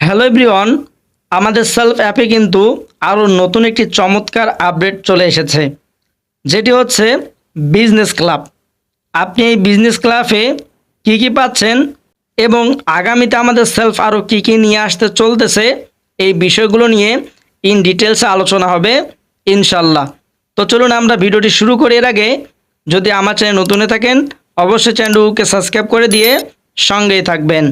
Hello everyone আমাদের self অ্যাপে কিন্তু আরও নতুন একটি চমৎকার আপডেট চলে এসেছে, যেটি হচ্ছে বিজনেস ক্লাব আপনি এই বিজনেস ক্লাবে কী কী পাচ্ছেন এবং আগামীতে আমাদের সেলফ আরও কী কী নিয়ে আসতে চলতেছে, এই বিষয়গুলো নিয়ে ইন ডিটেলসে আলোচনা হবে ইনশাল্লাহ তো চলুন আমরা ভিডিওটি শুরু করি এর আগে। যদি আমার চ্যানেল নতুন থাকেন, অবশ্যই চ্যানেলকে সাবস্ক্রাইব করে দিয়ে সঙ্গেই থাকবেন।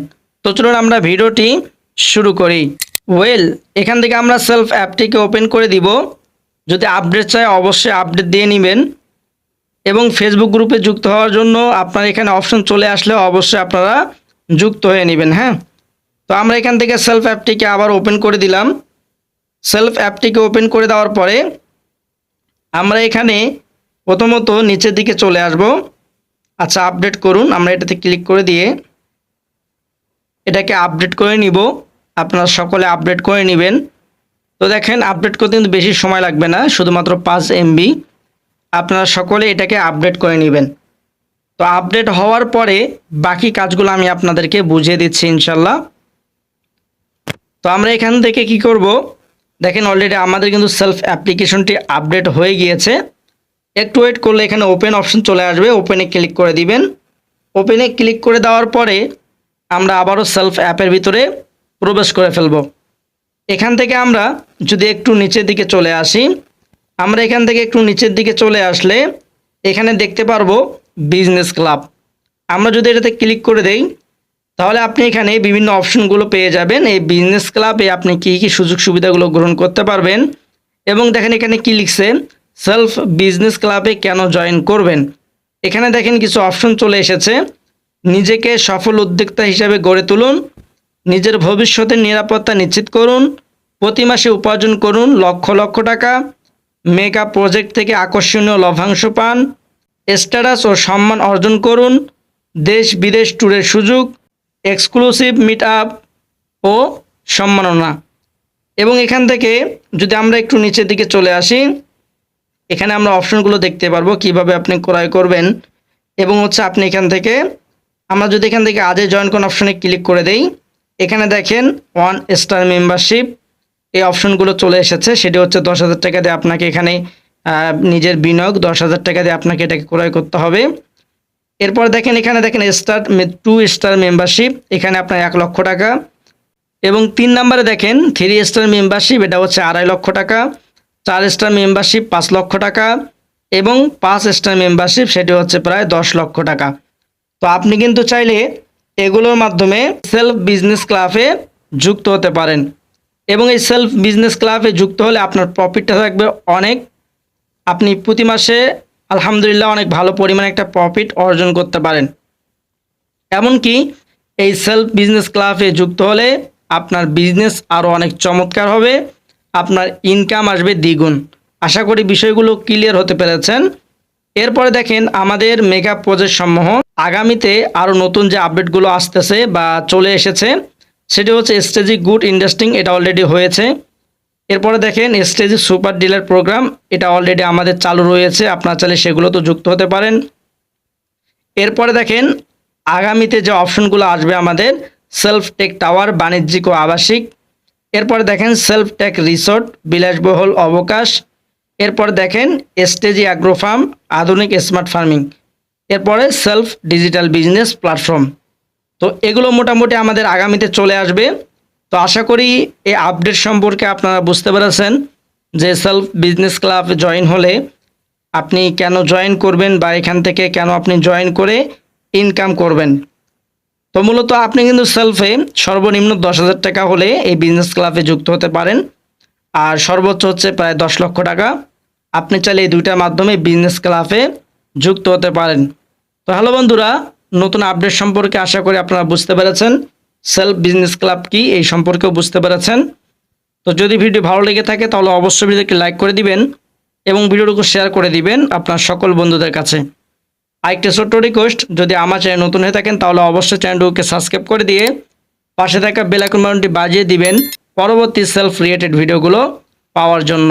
তো চলুন আমরা ভিডিওটি শুরু করি। ওয়েল এখান থেকে আমরা সেলফ অ্যাপটিকে ওপেন করে দিব। যদি আপডেট চাই অবশ্যই আপডেট দিয়ে নেবেন। এবং ফেসবুক গ্রুপে যুক্ত হওয়ার জন্য আপনার এখানে অপশন চলে আসলে অবশ্যই আপনারা যুক্ত হয়ে নেবেন হ্যাঁ? তো আমরা এখান থেকে সেলফ অ্যাপটিকে আবার ওপেন করে দিলাম। সেলফ অ্যাপটিকে ওপেন করে দেওয়ার পরে আমরা এখানে প্রথমত নিচের দিকে চলে আসব। আচ্ছা আপডেট করুন। আমরা এটাতে ক্লিক করে দিয়ে এটাকে আপডেট করে নিব। আপনারা সকলে আপডেট করে নেবেন। তো দেখেন আপডেট করতে কিন্তু বেশি সময় লাগবে না, শুধুমাত্র পাঁচ এমবি আপনারা সকলে এটাকে আপডেট করে নেবেন। তো আপডেট হওয়ার পরে বাকি কাজগুলো আমি আপনাদেরকে বুঝিয়ে দিচ্ছি ইনশাল্লাহ। তো আমরা এখান থেকে কি করব? দেখেন অলরেডি আমাদের কিন্তু সেলফ অ্যাপ্লিকেশনটি আপডেট হয়ে গিয়েছে। একটু ওয়েট করলে এখানে ওপেন অপশন চলে আসবে ওপেনে ক্লিক করে দিবেন। ওপেনে ক্লিক করে দেওয়ার পরে আমরা আবারও সেলফ অ্যাপের ভিতরে প্রবেশ করে ফেলব। এখান থেকে আমরা যদি একটু নিচের দিকে চলে আসি, আমরা এখান থেকে একটু নিচের দিকে চলে আসলে এখানে দেখতে পারব বিজনেস ক্লাব আমরা যদি এটাতে ক্লিক করে দেই, তাহলে আপনি এখানে বিভিন্ন অপশনগুলো পেয়ে যাবেন। এই বিজনেস ক্লাবে আপনি কী কী সুযোগ সুবিধাগুলো গ্রহণ করতে পারবেন এবং দেখেন এখানে কি লিখছে সেলফ বিজনেস ক্লাবে কেন জয়েন করবেন? এখানে দেখেন কিছু অপশন চলে এসেছে। নিজেকে সফল উদ্যোক্তা হিসাবে গড়ে তুলুন। নিজের ভবিষ্যতের নিরাপত্তা নিশ্চিত করুন, প্রতি মাসে উপার্জন করুন লক্ষ লক্ষ টাকা, মেগা প্রজেক্ট থেকে আকর্ষণীয় লভ্যাংশ পান, স্ট্যাটাস ও সম্মান অর্জন করুন, দেশ বিদেশ ট্যুরের সুযোগ, এক্সক্লুসিভ মিট আপ ও সম্মাননা। এবং এখান থেকে যদি আমরা একটু নিচের দিকে চলে আসি, এখানে আমরা অপশনগুলো দেখতে পারব কীভাবে আপনি ক্রয় করবেন। এবং হচ্ছে আপনি এখান থেকে, আমরা যদি এখান থেকে আজে জয়েন কোন অপশনে ক্লিক করে দেই এখানে দেখেন ওয়ান স্টার মেম্বারশিপ এই অপশনগুলো চলে এসেছে। সেটি হচ্ছে দশ হাজার টাকা দিয়ে আপনাকে এখানে নিজের বিনিয়োগ দশ হাজার টাকা দিয়ে আপনাকে এটাকে ক্রয় করতে হবে। এরপর দেখেন এখানে দেখেন স্টার টু স্টার মেম্বারশিপ এখানে আপনার এক লক্ষ টাকা। এবং তিন নম্বরে দেখেন থ্রি স্টার মেম্বারশিপ এটা হচ্ছে আড়াই লক্ষ টাকা। চার স্টার মেম্বারশিপ পাঁচ লক্ষ টাকা। এবং পাঁচ স্টার মেম্বারশিপ সেটি হচ্ছে প্রায় দশ লক্ষ টাকা। তো আপনি কিন্তু চাইলে এগুলোর মাধ্যমে সেলফ বিজনেস ক্লাবে যুক্ত হতে পারেন। এবং এই সেলফ বিজনেস ক্লাবে যুক্ত হলে আপনার প্রফিটটা থাকবে অনেক। আপনি প্রতি মাসে আলহামদুলিল্লাহ অনেক ভালো পরিমাণে একটা প্রফিট অর্জন করতে পারেন। এমনকি এই সেলফ বিজনেস ক্লাবে যুক্ত হলে আপনার বিজনেস আরও অনেক চমৎকার হবে। আপনার ইনকাম আসবে দ্বিগুণ। আশা করি বিষয়গুলো ক্লিয়ার হতে পেরেছেন। এরপরে দেখেন আমাদের মেগা প্রজেক্ট সমূহ। আগামীতে আরও নতুন যে আপডেটগুলো আসতেছে বা চলে এসেছে, সেটি হচ্ছে স্টেজি গুড ইন্ডাস্ট্রিং এটা অলরেডি হয়েছে। এরপরে দেখেন স্টেজি সুপার ডিলার প্রোগ্রাম এটা অলরেডি আমাদের চালু রয়েছে, আপনার চাইলে সেগুলো তো যুক্ত হতে পারেন। এরপরে দেখেন আগামীতে যে অপশনগুলো আসবে আমাদের সেলফ টেক টাওয়ার বাণিজ্যিক ও আবাসিক। এরপরে দেখেন সেলফ টেক রিসোর্ট বিলাসবহুল অবকাশ এরপর দেখেন স্টেজি অ্যাগ্রো ফার্ম আধুনিক স্মার্ট ফার্মিং। এরপরে সেলফ ডিজিটাল বিজনেস প্ল্যাটফর্ম। তো এগুলো মোটামুটি আমাদের আগামীতে চলে আসবে। তো আশা করি এই আপডেট সম্পর্কে আপনারা বুঝতে পেরেছেন যে সেলফ বিজনেস ক্লাব জয়েন হলে আপনি কেন জয়েন করবেন বা এখান থেকে কেন আপনি জয়েন করে ইনকাম করবেন। তো মূলত আপনি কিন্তু সেলফে সর্বনিম্ন দশ হাজার টাকা হলে এই বিজনেস ক্লাবে যুক্ত হতে পারেন। আর সর্বোচ্চ হচ্ছে প্রায় দশ লক্ষ টাকা। আপনি চাইলে এই দুইটার মাধ্যমে বিজনেস ক্লাবে যুক্ত হতে পারেন। তো হ্যালো বন্ধুরা, নতুন আপডেট সম্পর্কে আশা করি আপনারা বুঝতে পেরেছেন। সেলফ বিজনেস ক্লাব কি এই সম্পর্কেও বুঝতে পেরেছেন। তো যদি ভিডিও ভালো লেগে থাকে তাহলে অবশ্যই ভিডিওকে লাইক করে দিবেন এবং ভিডিওটুকু শেয়ার করে দিবেন আপনার সকল বন্ধুদের কাছে। আরেকটা ছোট্ট রিকোয়েস্ট যদি আমার চ্যানেল নতুন হয়ে থাকেন তাহলে অবশ্যই চ্যানেলটিকে সাবস্ক্রাইব করে দিয়ে পাশে থাকা বেলাইকন বাটনটি বাজিয়ে দিবেন পরবর্তী সেলফ রিলেটেড ভিডিওগুলো পাওয়ার জন্য।